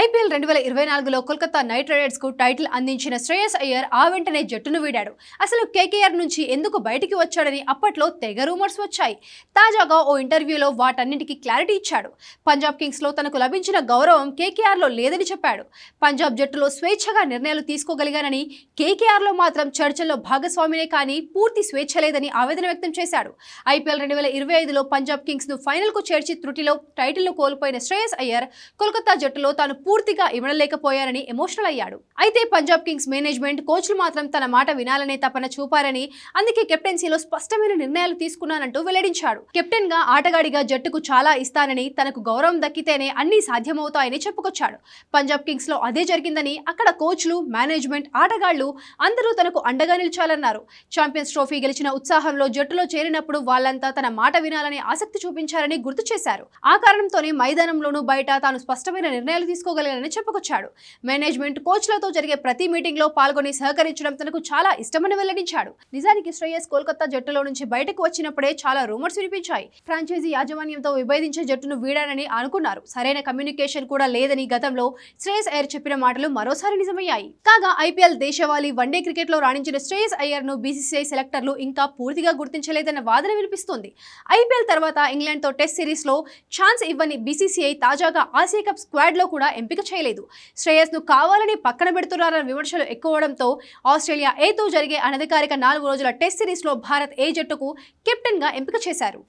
IPL రెండు వేల ఇరవై నాలుగులో కోల్కతా నైట్ రైడర్స్కు టైటిల్ అందించిన శ్రేయస్ అయ్యర్ ఆ వెంటనే జట్టును వీడాడు. అసలు కేకేఆర్ నుంచి ఎందుకు బయటికి వచ్చాడని అప్పట్లో తెగ రూమర్స్ వచ్చాయి. తాజాగా ఓ ఇంటర్వ్యూలో వాటన్నింటికి క్లారిటీ ఇచ్చాడు. పంజాబ్ కింగ్స్లో తనకు లభించిన గౌరవం కేకేఆర్లో లేదని చెప్పాడు. పంజాబ్ జట్టులో స్వేచ్ఛగా నిర్ణయాలు తీసుకోగలిగానని కేకేఆర్లో మాత్రం చర్చల్లో భాగస్వామినే కానీ పూర్తి స్వేచ్ఛ లేదని ఆవేదన వ్యక్తం చేశాడు. ఐపీఎల్ రెండు వేల ఇరవై ఐదులో పంజాబ్ కింగ్స్ను ఫైనల్కు చేర్చి త్రుటిలో టైటిల్ను కోల్పోయిన శ్రేయస్ అయ్యర్ కోల్కతా జట్టులో తాను పూర్తిగా ఇవ్వలేకపోయారని ఎమోషనల్ అయ్యాడు. అయితే పంజాబ్ కింగ్స్ మేనేజ్మెంట్ కోచ్లు మాత్రం తన మాట వినాలనే తపన చూపారని అందుకే కెప్టెన్సీలో స్పష్టమైన నిర్ణయాలు తీసుకున్నానంటూ వెల్లడించాడు. కెప్టెన్గా ఆటగాడిగా జట్టుకు చాలా ఇస్తానని తనకు గౌరవం దక్కితేనే అన్ని సాధ్యమవుతాయని చెప్పుకొచ్చాడు. పంజాబ్ కింగ్స్లో అదే జరిగిందని అక్కడ కోచ్లు మేనేజ్మెంట్ ఆటగాళ్ళు అందరూ తనకు అండగా నిలిచాలన్నారు. ఛాంపియన్స్ ట్రోఫీ గెలిచిన ఉత్సాహంలో జట్టులో చేరినప్పుడు వాళ్ళంతా తన మాట వినాలని ఆసక్తి చూపించారని గుర్తు చేశారు. ఆ కారణంతోనే మైదానంలోనూ బయట తాను స్పష్టమైన నిర్ణయాలు తీసుకోగలిగానని చెప్పుకొచ్చాడు. మేనేజ్మెంట్ కోచ్లతో జరిగే ప్రతి మీటింగ్లో పాల్గొని సహకరించడం తనకు చాలా ఇష్టమని వెల్లడించాడు. నిజానికి శ్రేయస్ కోల్కతా జట్టులో నుంచి బయటకు వచ్చినప్పుడే చాలా రూమర్స్ వినిపించాయి. ఫ్రాంచైజీ యాజమాన్యంతో విభేదించే జట్టును వీడానని అనుకున్నారు. సరైన కమ్యూనికేషన్ కూడా లేదని గతంలో శ్రేయస్ అయ్యర్ చెప్పిన మాటలు మరోసారి నిజమయ్యాయి. కాగా ఐపీఎల్ దేశవాళీ వన్డే క్రికెట్లో రాణించిన శ్రేయస్ అయ్యర్ను బీసీసీఐ సెలెక్టర్లు ఇంకా పూర్తిగా గుర్తించలేదన్న వాదన వినిపిస్తుంది. ఐపీఎల్ తర్వాత ఇంగ్లాండ్తో టెస్ట్ సిరీస్లో ఛాన్స్ ఇవ్వని బీసీసీఐ తాజాగా ఆసియా కప్ స్క్వాడ్లో కూడా ఎంపిక చేయలేదు. శ్రేయస్ను కావాలని పక్కన పెడుతున్నారన్న విమర్శలు ఎక్కువడంతో ఆస్ట్రేలియా ఏతో జరిగే అనధికారిక నాలుగు రోజుల టెస్ట్ సిరీస్లో భారత్ ఏ జట్టుకు కెప్టెన్గా ఎంపిక చేశారు.